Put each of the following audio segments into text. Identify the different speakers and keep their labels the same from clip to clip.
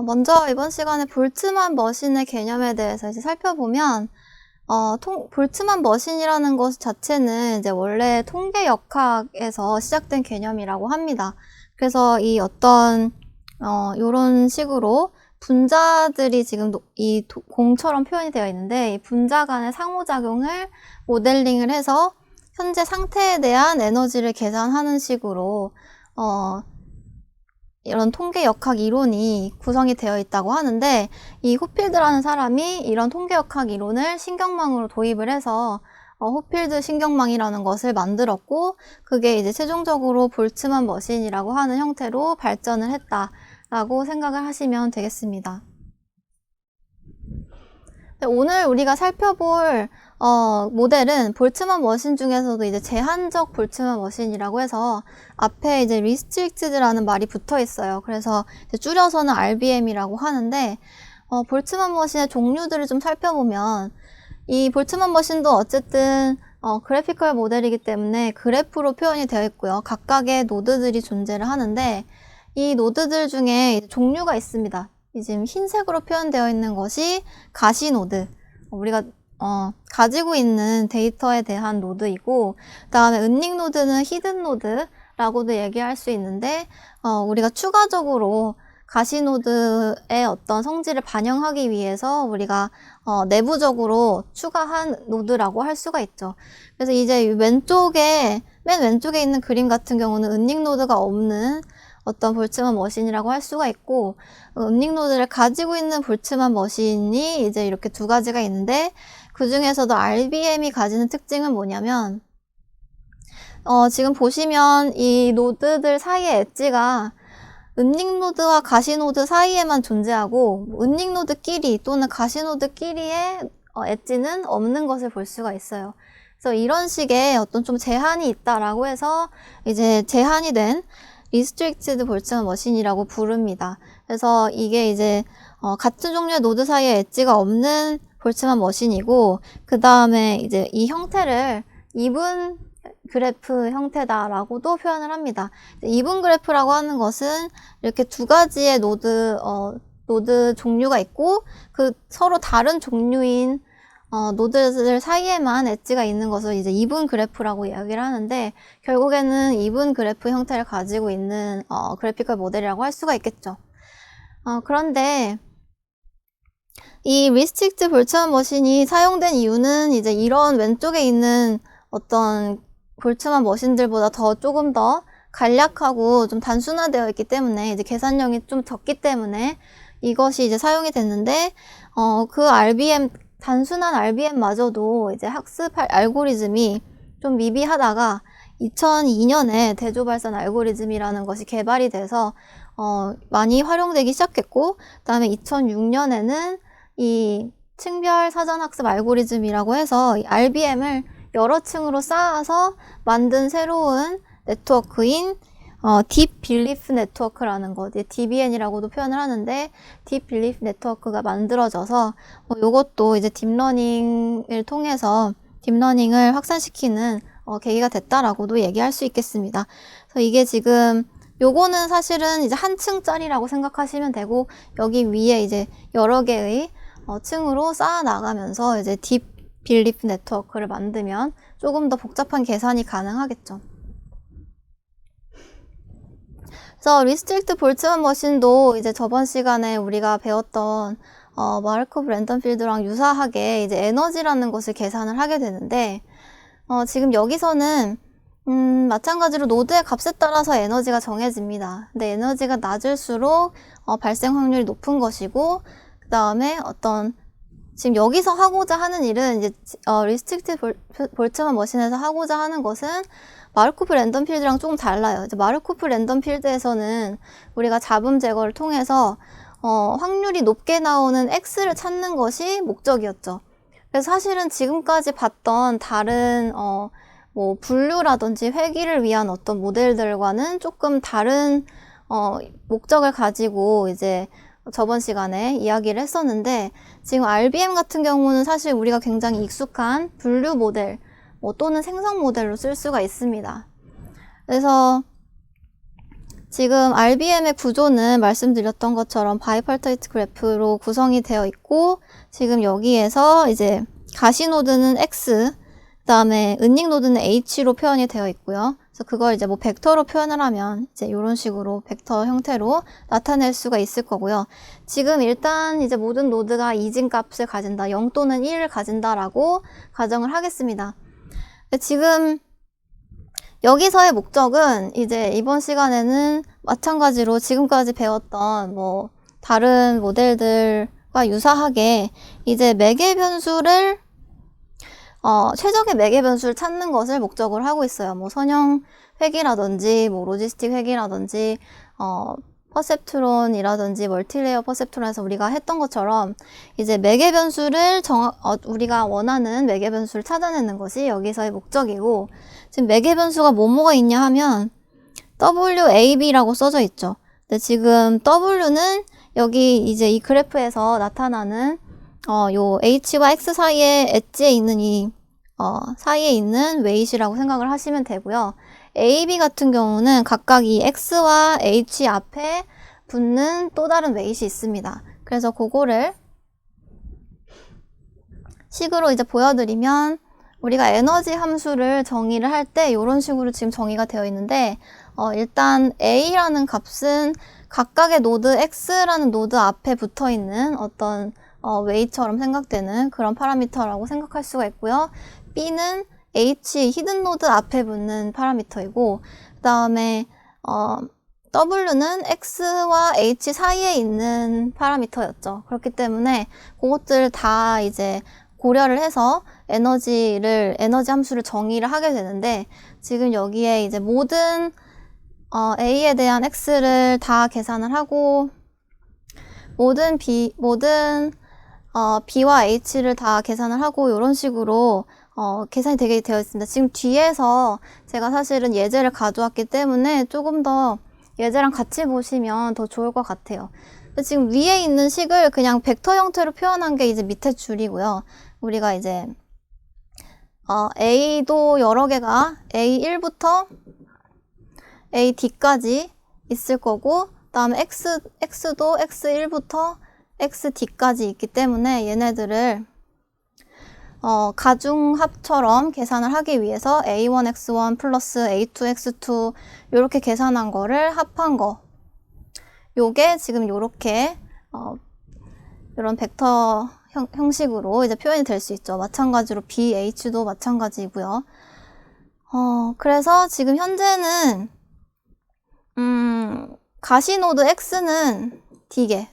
Speaker 1: 어, 먼저 이번 시간에 볼트만 머신의 개념에 대해서 이제 살펴보면, 어, 통, 볼트만 머신이라는 것 자체는 이제 원래 통계 역학에서 시작된 개념이라고 합니다. 그래서 이 어떤, 어, 요런 식으로 분자들이 지금 노- 이 도- 공처럼 표현이 되어 있는데, 이 분자 간의 상호작용을 모델링을 해서 현재 상태에 대한 에너지를 계산하는 식으로, 어, 이런 통계 역학 이론이 구성이 되어 있다고 하는데 이 호필드라는 사람이 이런 통계 역학 이론을 신경망으로 도입을 해서 어, 호필드 신경망이라는 것을 만들었고 그게 이제 최종적으로 볼트만 머신이라고 하는 형태로 발전을 했다라고 생각을 하시면 되겠습니다. 네, 오늘 우리가 살펴볼 어, 모델은 볼트만 머신 중에서도 이제 제한적 볼트만 머신이라고 해서 앞에 이제 restricted라는 말이 붙어 있어요. 그래서 줄여서는 RBM이라고 하는데 어, 볼트만 머신의 종류들을 좀 살펴보면 이 볼트만 머신도 어쨌든 어, 그래피컬 모델이기 때문에 그래프로 표현이 되어 있고요. 각각의 노드들이 존재를 하는데 이 노드들 중에 종류가 있습니다. 이 지금 흰색으로 표현되어 있는 것이 가시 노드. 어, 우리가 어, 가지고 있는 데이터에 대한 노드이고, 그 다음에 은닉 노드는 히든 노드라고도 얘기할 수 있는데, 어, 우리가 추가적으로 가시 노드의 어떤 성질을 반영하기 위해서 우리가 어, 내부적으로 추가한 노드라고 할 수가 있죠. 그래서 이제 이 왼쪽에, 맨 왼쪽에 있는 그림 같은 경우는 은닉 노드가 없는 어떤 볼츠만 머신이라고 할 수가 있고, 어, 은닉 노드를 가지고 있는 볼츠만 머신이 이제 이렇게 두 가지가 있는데, 그 중에서도 RBM이 가지는 특징은 뭐냐면, 어, 지금 보시면 이 노드들 사이의 엣지가 은닉 노드와 가시 노드 사이에만 존재하고, 뭐 은닉 노드끼리 또는 가시 노드끼리의 어, 엣지는 없는 것을 볼 수가 있어요. 그래서 이런 식의 어떤 좀 제한이 있다라고 해서 이제 제한이 된 리스트릭티드 볼츠먼 머신이라고 부릅니다. 그래서 이게 이제 어, 같은 종류의 노드 사이에 엣지가 없는 볼츠만 머신이고 그 다음에 이제 이 형태를 이분 그래프 형태다라고도 표현을 합니다. 이분 그래프라고 하는 것은 이렇게 두 가지의 노드 어, 노드 종류가 있고 그 서로 다른 종류인 어, 노드들 사이에만 엣지가 있는 것을 이제 이분 그래프라고 이야기를 하는데 결국에는 이분 그래프 형태를 가지고 있는 어, 그래피컬 모델이라고 할 수가 있겠죠. 어, 그런데 이 리스트릭트 볼츠만 머신이 사용된 이유는 이제 이런 왼쪽에 있는 어떤 볼츠만 머신들보다 더 조금 더 간략하고 좀 단순화되어 있기 때문에 이제 계산량이 좀 적기 때문에 이것이 이제 사용이 됐는데 어, 그 RBM 단순한 RBM마저도 이제 학습할 알고리즘이 좀 미비하다가 2002년에 대조 발산 알고리즘이라는 것이 개발이 돼서 어, 많이 활용되기 시작했고 그다음에 2006년에는 이 층별 사전 학습 알고리즘이라고 해서 이 RBM을 여러 층으로 쌓아서 만든 새로운 네트워크인 어, 딥 빌리프 네트워크라는 것, 이제 DBN이라고도 표현을 하는데 딥 빌리프 네트워크가 만들어져서 어, 이것도 이제 딥러닝을 통해서 딥러닝을 확산시키는 어, 계기가 됐다라고도 얘기할 수 있겠습니다. 그래서 이게 지금 요거는 사실은 이제 한 층짜리라고 생각하시면 되고 여기 위에 이제 여러 개의 어, 층으로 쌓아 나가면서 이제 딥 빌리프 네트워크를 만들면 조금 더 복잡한 계산이 가능하겠죠. 그래서 리스트릭트 볼츠만 머신도 이제 저번 시간에 우리가 배웠던 어, 마르코 브 랜덤 필드랑 유사하게 이제 에너지라는 것을 계산을 하게 되는데 어, 지금 여기서는 음, 마찬가지로 노드의 값에 따라서 에너지가 정해집니다. 근데 에너지가 낮을수록 어, 발생 확률이 높은 것이고 그 다음에 어떤 지금 여기서 하고자 하는 일은 이제 어, 리스트릭트 볼, 볼츠만 머신에서 하고자 하는 것은 마르코프 랜덤 필드랑 조금 달라요. 이제 마르코프 랜덤 필드에서는 우리가 잡음 제거를 통해서 어, 확률이 높게 나오는 X를 찾는 것이 목적이었죠. 그래서 사실은 지금까지 봤던 다른 어, 뭐 분류라든지 회귀를 위한 어떤 모델들과는 조금 다른 어, 목적을 가지고 이제 저번 시간에 이야기를 했었는데 지금 RBM 같은 경우는 사실 우리가 굉장히 익숙한 분류 모델 뭐 또는 생성 모델로 쓸 수가 있습니다. 그래서 지금 RBM의 구조는 말씀드렸던 것처럼 바이펄테이트 그래프로 구성이 되어 있고 지금 여기에서 이제 가시 노드는 X, 그 다음에 은닉 노드는 H로 표현이 되어 있고요. 그래서 그걸 이제 뭐 벡터로 표현을 하면 이제 이런 식으로 벡터 형태로 나타낼 수가 있을 거고요. 지금 일단 이제 모든 노드가 이진 값을 가진다, 0 또는 1을 가진다라고 가정을 하겠습니다. 지금 여기서의 목적은 이제 이번 시간에는 마찬가지로 지금까지 배웠던 뭐 다른 모델들과 유사하게 이제 매개 변수를 어, 최적의 매개 변수를 찾는 것을 목적으로 하고 있어요. 뭐 선형 회기라든지 뭐 로지스틱 회기라든지 어, 퍼셉트론이라든지 멀티레이어 퍼셉트론에서 우리가 했던 것처럼 이제 매개 변수를 정 어, 우리가 원하는 매개 변수를 찾아내는 것이 여기서의 목적이고 지금 매개 변수가 뭐뭐가 있냐 하면 WAB라고 써져 있죠. 근데 지금 W는 여기 이제 이 그래프에서 나타나는 어, 요 H와 X 사이에 엣지에 있는 이 어, 사이에 있는 웨이시라고 생각을 하시면 되고요. AB 같은 경우는 각각 이 X와 H 앞에 붙는 또 다른 웨이시 있습니다. 그래서 그거를 식으로 이제 보여드리면 우리가 에너지 함수를 정의를 할 때 이런 식으로 지금 정의가 되어 있는데 어, 일단 A라는 값은 각각의 노드 X라는 노드 앞에 붙어 있는 어떤 어, 웨이처럼 생각되는 그런 파라미터라고 생각할 수가 있고요. B는 H 히든 노드 앞에 붙는 파라미터이고 그 다음에 어, W는 X와 H 사이에 있는 파라미터였죠. 그렇기 때문에 그것들 다 이제 고려를 해서 에너지를 에너지 함수를 정의를 하게 되는데 지금 여기에 이제 모든 어, A에 대한 X를 다 계산을 하고 모든 B 모든 어, B와 H를 다 계산을 하고 이런 식으로 어, 계산이 되게 되어 있습니다. 지금 뒤에서 제가 사실은 예제를 가져왔기 때문에 조금 더 예제랑 같이 보시면 더 좋을 것 같아요. 지금 위에 있는 식을 그냥 벡터 형태로 표현한 게 이제 밑에 줄이고요. 우리가 이제 어, A도 여러 개가 A1부터 AD까지 있을 거고 그 다음에 X, X도 X1부터 XD까지 있기 때문에 얘네들을 어, 가중합처럼 계산을 하기 위해서 A1X1 플러스 A2X2 이렇게 계산한 거를 합한 거 요게 지금 요렇게 어, 이런 벡터 형, 형식으로 이제 표현이 될 수 있죠. 마찬가지로 BH도 마찬가지고요. 어, 그래서 지금 현재는 음, 가시노드 X는 D개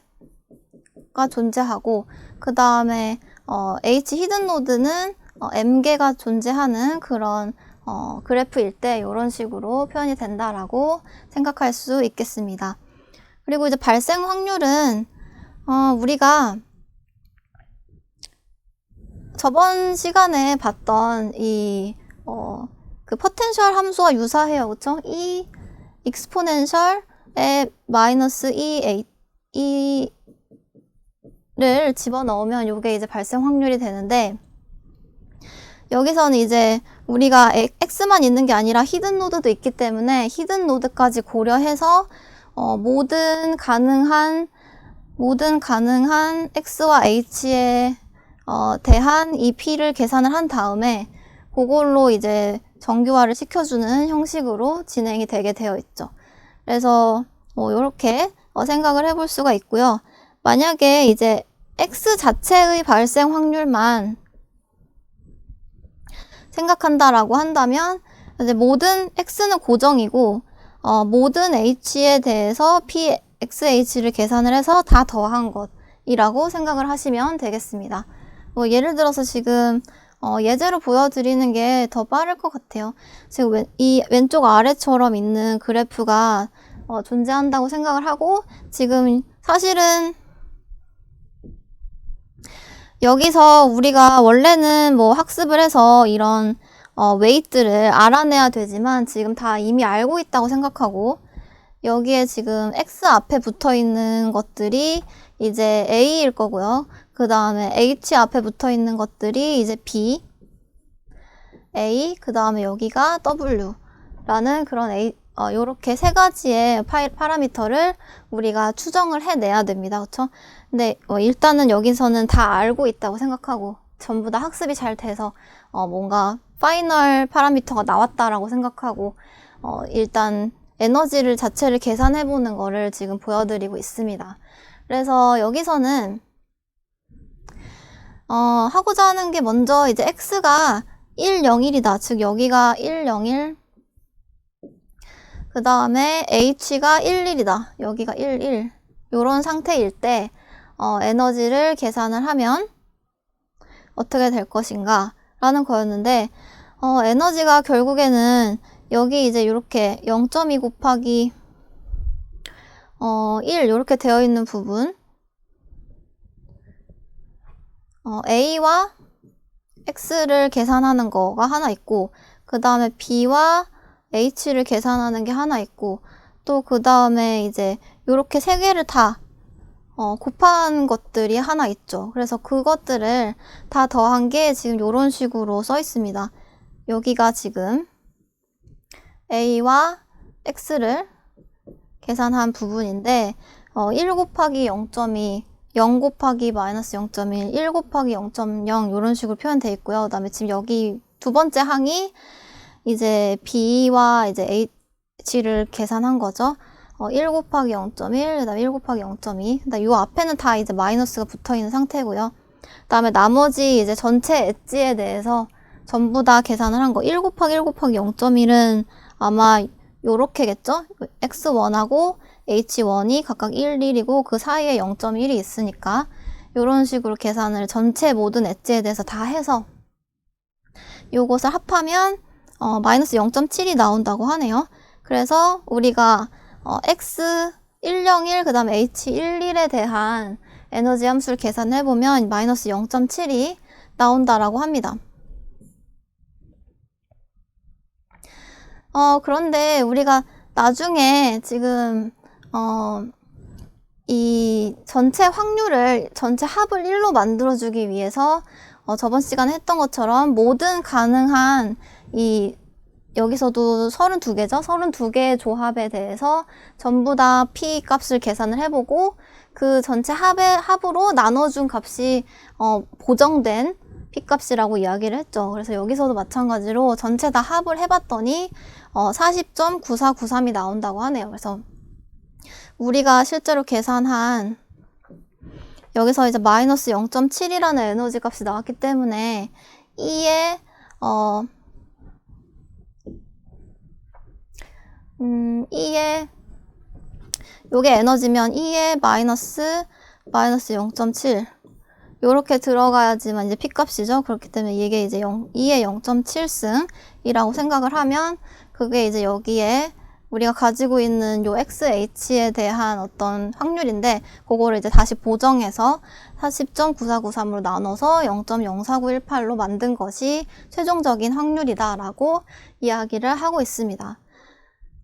Speaker 1: 가 존재하고 그 다음에 어, H 히든 노드는 어, M개가 존재하는 그런 어, 그래프일 때 이런 식으로 표현이 된다라고 생각할 수 있겠습니다. 그리고 이제 발생 확률은 어, 우리가 저번 시간에 봤던 이, 어, 그 포텐셜 함수와 유사해요. 그쵸? 이 익스포넨셜에 마이너스 2, 8, 2 를 집어넣으면 이게 이제 발생 확률이 되는데, 여기서는 이제 우리가 x만 있는 게 아니라 히든 노드도 있기 때문에 히든 노드까지 고려해서 어, 모든 가능한 모든 가능한 x와 h에 어, 대한 이 p를 계산을 한 다음에 그걸로 이제 정규화를 시켜주는 형식으로 진행이 되게 되어 있죠. 그래서 뭐 이렇게 어, 생각을 해볼 수가 있고요. 만약에 이제 x 자체의 발생 확률만 생각한다라고 한다면 이제 모든 x는 고정이고 어, 모든 h에 대해서 p xh를 계산을 해서 다 더한 것이라고 생각을 하시면 되겠습니다. 뭐 예를 들어서 지금 어, 예제로 보여드리는 게 더 빠를 것 같아요. 지금 왼, 이 왼쪽 아래처럼 있는 그래프가 어, 존재한다고 생각을 하고 지금 사실은 여기서 우리가 원래는 뭐 학습을 해서 이런 어, 웨이트를 알아내야 되지만 지금 다 이미 알고 있다고 생각하고 여기에 지금 X 앞에 붙어 있는 것들이 이제 A일 거고요. 그 다음에 H 앞에 붙어 있는 것들이 이제 B, A, 그 다음에 여기가 W 라는 그런 A, 어, 요렇게 세 가지의 파이, 파라미터를 우리가 추정을 해내야 됩니다. 그쵸? 근데 어, 일단은 여기서는 다 알고 있다고 생각하고 전부 다 학습이 잘 돼서 어, 뭔가 파이널 파라미터가 나왔다라고 생각하고 어, 일단 에너지를 자체를 계산해 보는 거를 지금 보여드리고 있습니다. 그래서 여기서는 어, 하고자 하는 게 먼저 이제 x가 1, 0, 1이다. 즉 여기가 1, 0, 1. 그 다음에 h가 1, 1이다. 여기가 1, 1. 요런 상태일 때 어, 에너지를 계산을 하면 어떻게 될 것인가 라는 거였는데 어, 에너지가 결국에는 여기 이제 이렇게 0.2 곱하기 어, 1 이렇게 되어 있는 부분 어, A와 X를 계산하는 거가 하나 있고 그 다음에 B와 H를 계산하는 게 하나 있고 또 그 다음에 이제 이렇게 세 개를 다 어, 곱한 것들이 하나 있죠. 그래서 그것들을 다 더한 게 지금 이런 식으로 써 있습니다. 여기가 지금 A와 X를 계산한 부분인데 어, 1 곱하기 0.2, 0 곱하기 마이너스 0.1, 1 곱하기 0.0 이런 식으로 표현되어 있고요. 그 다음에 지금 여기 두 번째 항이 이제 B와 이제 H를 계산한 거죠. 어, 1 곱하기 0.1, 그 다음에 1 곱하기 0.2. 그 다음에 요 앞에는 다 이제 마이너스가 붙어 있는 상태고요. 그 다음에 나머지 이제 전체 엣지에 대해서 전부 다 계산을 한 거. 1 곱하기 1 곱하기 0.1은 아마 요렇게겠죠? x1하고 h1이 각각 1, 1이고 그 사이에 0.1이 있으니까 요런 식으로 계산을 전체 모든 엣지에 대해서 다 해서 요것을 합하면 어, 마이너스 0.7이 나온다고 하네요. 그래서 우리가 어, x 101, 그 다음에 h 11에 대한 에너지 함수를 계산해 보면 마이너스 0.7이 나온다라고 합니다. 어, 그런데 우리가 나중에 지금, 어, 이 전체 확률을, 전체 합을 1로 만들어 주기 위해서, 어, 저번 시간에 했던 것처럼 모든 가능한 이, 여기서도 32개죠? 32개의 조합에 대해서 전부 다 P 값을 계산을 해보고 그 전체 합의, 합으로 나눠준 값이, 어, 보정된 P값이라고 이야기를 했죠. 그래서 여기서도 마찬가지로 전체 다 합을 해봤더니 어, 40.9493이 나온다고 하네요. 그래서 우리가 실제로 계산한 여기서 이제 마이너스 0.7이라는 에너지 값이 나왔기 때문에 E의 어, 음, E의 요게 에너지면 E의 마이너스 마이너스 0.7 요렇게 들어가야지만 이제 P값이죠. 그렇기 때문에 이게 이제 0, 2의 0.7승이라고 생각을 하면 그게 이제 여기에 우리가 가지고 있는 요 XH에 대한 어떤 확률인데 그거를 이제 다시 보정해서 40.9493으로 나눠서 0.04918로 만든 것이 최종적인 확률이다라고 이야기를 하고 있습니다.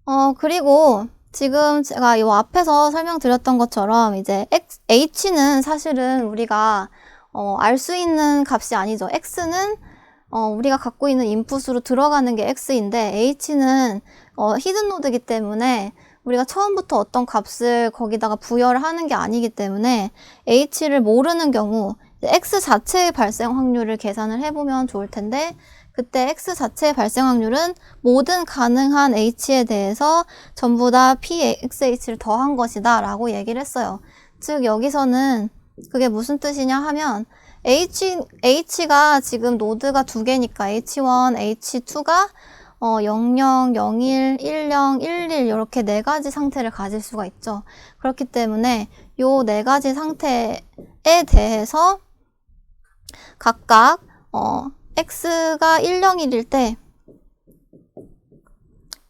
Speaker 1: 어, 그리고 지금 제가 이 앞에서 설명드렸던 것처럼 이제 X, H는 사실은 우리가 어, 알 수 있는 값이 아니죠. X는 어, 우리가 갖고 있는 인풋으로 들어가는 게 X인데 H는 어, 히든 노드이기 때문에 우리가 처음부터 어떤 값을 거기다가 부여를 하는 게 아니기 때문에 H를 모르는 경우 X 자체의 발생 확률을 계산을 해보면 좋을 텐데 그때 X 자체의 발생 확률은 모든 가능한 H에 대해서 전부 다 PXH를 더한 것이다 라고 얘기를 했어요. 즉 여기서는 그게 무슨 뜻이냐 하면 H, H가 지금 노드가 두 개니까 H1, H2가 어, 00, 01, 10, 11 이렇게 네 가지 상태를 가질 수가 있죠. 그렇기 때문에 요 네 가지 상태에 대해서 각각 어, x가 101일 때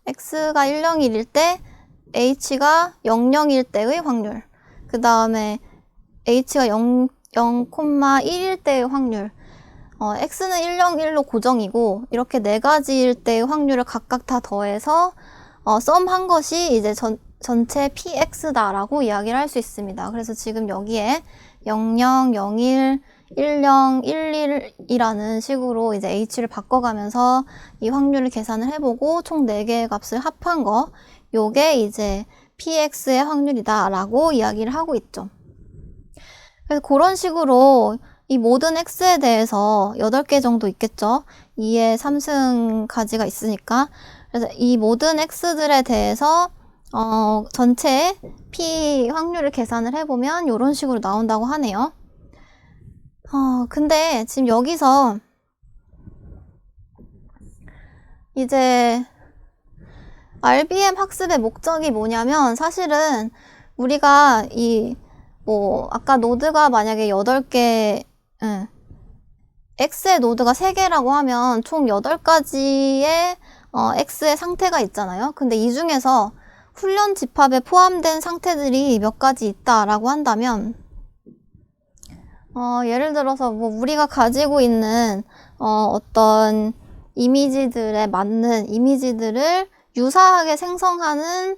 Speaker 1: x가 101일 때 h가 00일 때의 확률 그 다음에 h가 0, 0,1일 때의 확률 어, x는 101로 고정이고 이렇게 네 가지일 때의 확률을 각각 다 더해서 어, 썸한 것이 이제 전, 전체 px다라고 이야기를 할 수 있습니다. 그래서 지금 여기에 00, 01, 1011이라는 식으로 이제 h를 바꿔가면서 이 확률을 계산을 해보고 총 4개의 값을 합한 거 요게 이제 px의 확률이다라고 이야기를 하고 있죠. 그래서 그런 식으로 이 모든 x에 대해서 8개 정도 있겠죠. 2의 3승까지가 있으니까. 그래서 이 모든 x들에 대해서 어, 전체 p 확률을 계산을 해보면 이런 식으로 나온다고 하네요. 어, 근데 지금 여기서 이제 RBM 학습의 목적이 뭐냐면 사실은 우리가 이 뭐 아까 노드가 만약에 8개 응. X의 노드가 3개라고 하면 총 8가지의 어, X의 상태가 있잖아요. 근데 이 중에서 훈련 집합에 포함된 상태들이 몇 가지 있다라고 한다면 어, 예를 들어서 뭐 우리가 가지고 있는 어, 어떤 이미지들에 맞는 이미지들을 유사하게 생성하는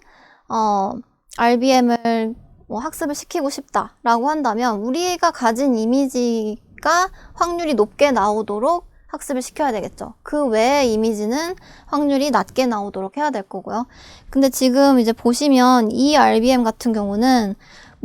Speaker 1: 어, RBM을 뭐 학습을 시키고 싶다라고 한다면 우리가 가진 이미지가 확률이 높게 나오도록 학습을 시켜야 되겠죠. 그 외의 이미지는 확률이 낮게 나오도록 해야 될 거고요. 근데 지금 이제 보시면 이 RBM 같은 경우는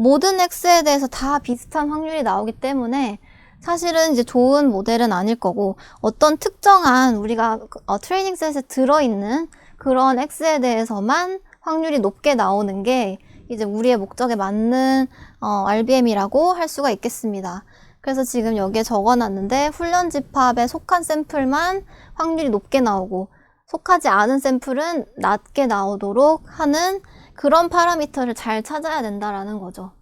Speaker 1: 모든 X에 대해서 다 비슷한 확률이 나오기 때문에 사실은 이제 좋은 모델은 아닐 거고 어떤 특정한 우리가 어, 트레이닝 셋에 들어있는 그런 X에 대해서만 확률이 높게 나오는 게 이제 우리의 목적에 맞는 어, RBM이라고 할 수가 있겠습니다. 그래서 지금 여기에 적어놨는데 훈련 집합에 속한 샘플만 확률이 높게 나오고 속하지 않은 샘플은 낮게 나오도록 하는 그런 파라미터를 잘 찾아야 된다라는 거죠.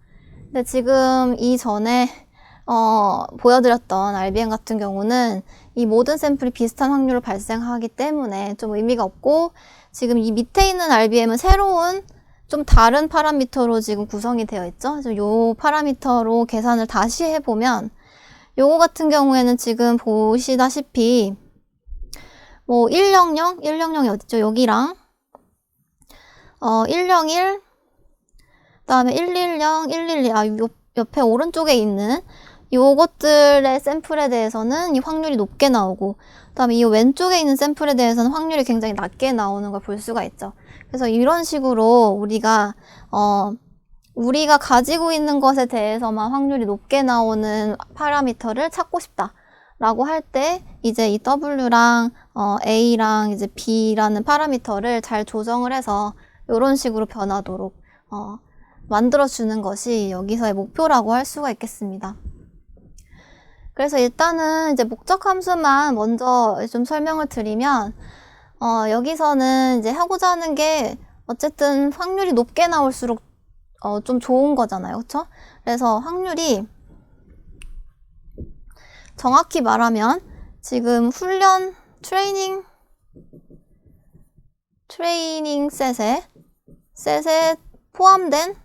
Speaker 1: 근데 지금 이전에 어, 보여드렸던 RBM 같은 경우는 이 모든 샘플이 비슷한 확률로 발생하기 때문에 좀 의미가 없고 지금 이 밑에 있는 RBM은 새로운 좀 다른 파라미터로 지금 구성이 되어 있죠. 요 파라미터로 계산을 다시 해보면 요거 같은 경우에는 지금 보시다시피 뭐 100, 100이 어딨죠? 여기랑 어 101, 그 다음에 110, 112, 아 요, 옆에 오른쪽에 있는 요것들의 샘플에 대해서는 이 확률이 높게 나오고 그 다음에 이 왼쪽에 있는 샘플에 대해서는 확률이 굉장히 낮게 나오는 걸 볼 수가 있죠. 그래서 이런 식으로 우리가 어 우리가 가지고 있는 것에 대해서만 확률이 높게 나오는 파라미터를 찾고 싶다 라고 할 때 이제 이 W랑 어, A랑 이제 B라는 파라미터를 잘 조정을 해서 이런 식으로 변하도록 어, 만들어 주는 것이 여기서의 목표라고 할 수가 있겠습니다. 그래서 일단은 이제 목적 함수만 먼저 좀 설명을 드리면 어, 여기서는 이제 하고자 하는 게 어쨌든 확률이 높게 나올수록 어, 좀 좋은 거잖아요. 그쵸? 그래서 확률이 정확히 말하면 지금 훈련 트레이닝 트레이닝 셋에 셋에 포함된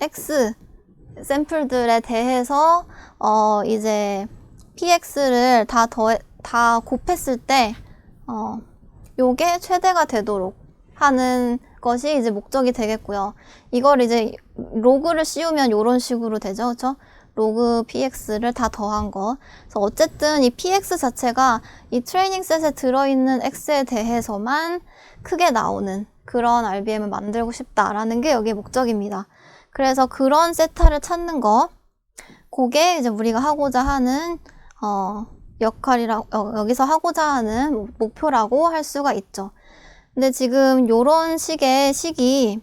Speaker 1: X 샘플들에 대해서 어 이제 px를 다더다 곱했을 때 어, 요게 최대가 되도록 하는 것이 이제 목적이 되겠고요. 이걸 이제 로그를 씌우면 이런 식으로 되죠. 그렇죠? 로그 px를 다 더한 거. 그래서 어쨌든 이 px 자체가 이 트레이닝 셋에 들어있는 x에 대해서만 크게 나오는 그런 RBM을 만들고 싶다라는 게 여기의 목적입니다. 그래서 그런 세타를 찾는 거, 그게 이제 우리가 하고자 하는 어, 역할이라 어, 여기서 하고자 하는 목표라고 할 수가 있죠. 근데 지금 요런 식의 식이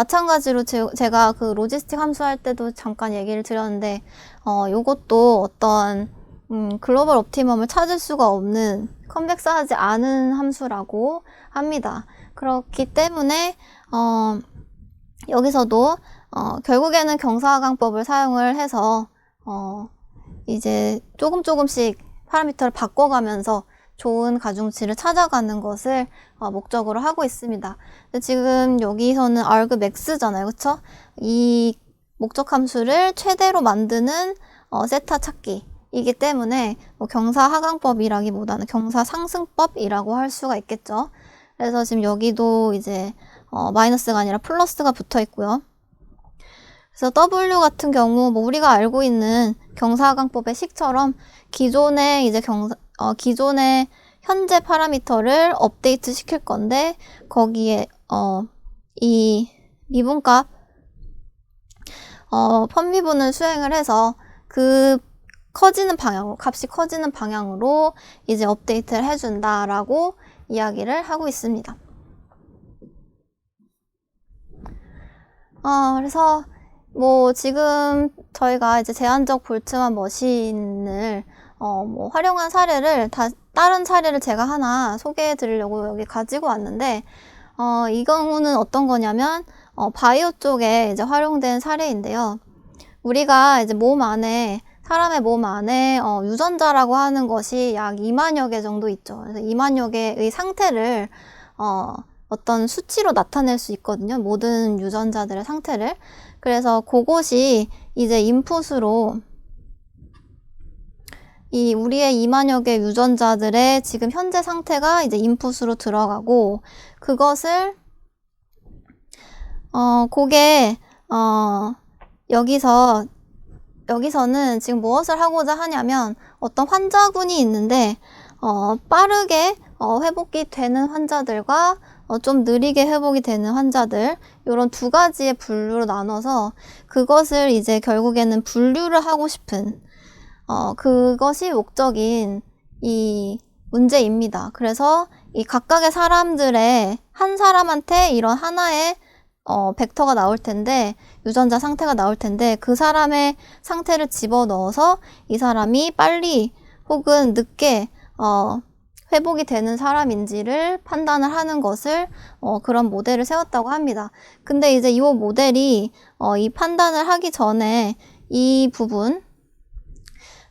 Speaker 1: 마찬가지로 제, 제가 그 로지스틱 함수할 때도 잠깐 얘기를 드렸는데 어, 요것도 어떤 음, 글로벌 옵티멈을 찾을 수가 없는 컨벡스하지 않은 함수라고 합니다. 그렇기 때문에 어, 여기서도 어, 결국에는 경사하강법을 사용을 해서 어, 이제 조금 조금씩 파라미터를 바꿔가면서 좋은 가중치를 찾아가는 것을 어, 목적으로 하고 있습니다. 지금 여기서는 argmax잖아요. 그쵸? 이 목적 함수를 최대로 만드는 어, 세타 찾기 이기 때문에 뭐 경사 하강법이라기보다는 경사 상승법이라고 할 수가 있겠죠. 그래서 지금 여기도 이제 어, 마이너스가 아니라 플러스가 붙어 있고요. 그래서 W 같은 경우 뭐 우리가 알고 있는 경사강법의 식처럼 기존의 이제 경사 어, 기존의 현재 파라미터를 업데이트 시킬 건데 거기에 어, 이 미분값 어, 펌미분을 수행을 해서 그 커지는 방향으로 값이 커지는 방향으로 이제 업데이트를 해준다라고 이야기를 하고 있습니다. 어, 그래서 뭐 지금 저희가 이제 제한적 볼트만 머신을 어, 뭐 활용한 사례를 다 다른 사례를 제가 하나 소개해 드리려고 여기 가지고 왔는데 어, 이 경우는 어떤 거냐면 어, 바이오 쪽에 이제 활용된 사례인데요. 우리가 이제 몸 안에 사람의 몸 안에 어, 유전자라고 하는 것이 약 2만여 개 정도 있죠. 그래서 2만여 개의 상태를 어, 어떤 수치로 나타낼 수 있거든요. 모든 유전자들의 상태를. 그래서 그것이 이제 인풋으로 이 우리의 2만여 개 유전자들의 지금 현재 상태가 이제 인풋으로 들어가고 그것을 어 그게 어 여기서 여기서는 지금 무엇을 하고자 하냐면 어떤 환자군이 있는데 어 빠르게 어 회복이 되는 환자들과 어, 좀 느리게 회복이 되는 환자들 이런 두 가지의 분류로 나눠서 그것을 이제 결국에는 분류를 하고 싶은 어, 그것이 목적인 이 문제입니다. 그래서 이 각각의 사람들의 한 사람한테 이런 하나의 어, 벡터가 나올 텐데 유전자 상태가 나올 텐데 그 사람의 상태를 집어 넣어서 이 사람이 빨리 혹은 늦게 어, 회복이 되는 사람인지를 판단을 하는 것을 어, 그런 모델을 세웠다고 합니다. 근데 이제 이 모델이 어, 이 판단을 하기 전에 이 부분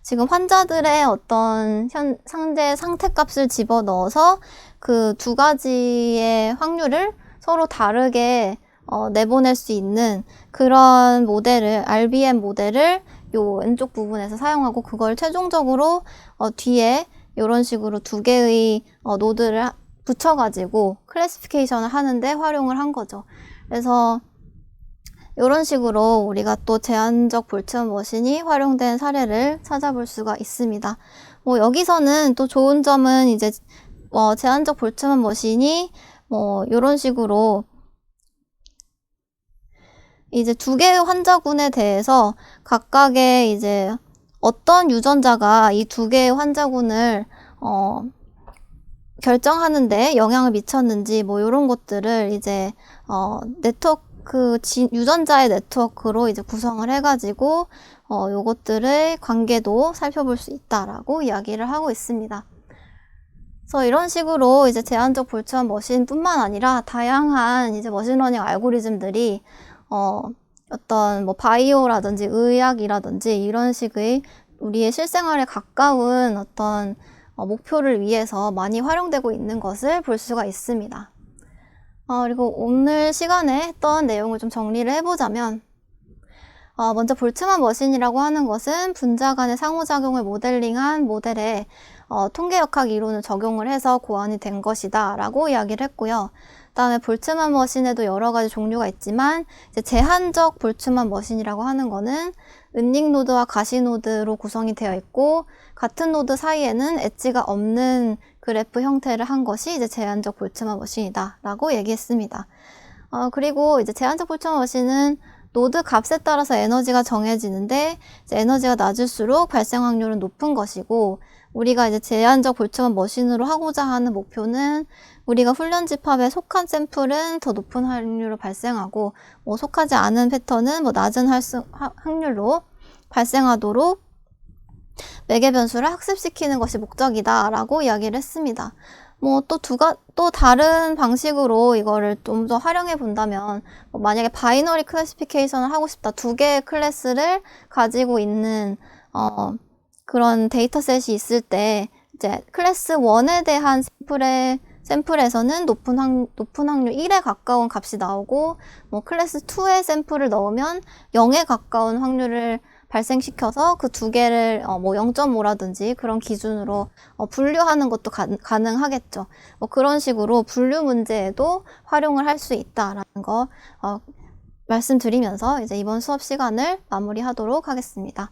Speaker 1: 지금 환자들의 어떤 현, 상대 상태값을 집어 넣어서 그 두 가지의 확률을 서로 다르게 어, 내보낼 수 있는 그런 모델을 RBM 모델을 요 왼쪽 부분에서 사용하고 그걸 최종적으로 어, 뒤에 이런 식으로 두 개의 어, 노드를 하- 붙여가지고 클래시피케이션을 하는데 활용을 한 거죠. 그래서 이런 식으로 우리가 또 제한적 볼트먼 머신이 활용된 사례를 찾아볼 수가 있습니다. 뭐 여기서는 또 좋은 점은 이제 어, 제한적 볼트먼 머신이 뭐 이런 식으로 이제 두 개의 환자군에 대해서 각각의 이제 어떤 유전자가 이 두 개의 환자군을 어, 결정하는데 영향을 미쳤는지 뭐 이런 것들을 이제 어, 네트워크 지, 유전자의 네트워크로 이제 구성을 해가지고 어, 요것들의 관계도 살펴볼 수 있다라고 이야기를 하고 있습니다. 그래서 이런 식으로 이제 제한적 볼트먼 머신뿐만 아니라 다양한 이제 머신러닝 알고리즘들이 어, 어떤 뭐 바이오라든지 의학이라든지 이런 식의 우리의 실생활에 가까운 어떤 어, 목표를 위해서 많이 활용되고 있는 것을 볼 수가 있습니다. 어, 그리고 오늘 시간에 했던 내용을 좀 정리를 해보자면 어, 먼저 볼트만 머신이라고 하는 것은 분자 간의 상호작용을 모델링한 모델에 어, 통계역학 이론을 적용을 해서 고안이 된 것이다 라고 이야기를 했고요. 그다음에 볼트만 머신에도 여러 가지 종류가 있지만 제한적 볼트만 머신이라고 하는 거는 은닉 노드와 가시 노드로 구성이 되어 있고 같은 노드 사이에는 엣지가 없는 그래프 형태를 한 것이 이제 제한적 볼트만 머신이다라고 얘기했습니다. 어, 그리고 이제 제한적 볼트만 머신은 노드 값에 따라서 에너지가 정해지는데 에너지가 낮을수록 발생 확률은 높은 것이고 우리가 이제 제한적 볼트만 머신으로 하고자 하는 목표는 우리가 훈련 집합에 속한 샘플은 더 높은 확률로 발생하고 뭐 속하지 않은 패턴은 뭐 낮은 할수, 하- 확률로 발생하도록 매개 변수를 학습시키는 것이 목적이다 라고 이야기를 했습니다. 뭐 또 두가 또 다른 방식으로 이거를 좀 더 활용해 본다면 뭐 만약에 바이너리 클래시피케이션을 하고 싶다 두 개의 클래스를 가지고 있는 어 그런 데이터셋이 있을 때 이제 클래스 1에 대한 샘플의 샘플에서는 높은 확, 높은 확률 1에 가까운 값이 나오고 뭐 클래스 2의 샘플을 넣으면 0에 가까운 확률을 발생시켜서 그 두 개를 어, 뭐 0.5라든지 그런 기준으로 어, 분류하는 것도 가, 가능하겠죠. 뭐 그런 식으로 분류 문제에도 활용을 할 수 있다라는 거 어, 말씀드리면서 이제 이번 수업 시간을 마무리하도록 하겠습니다.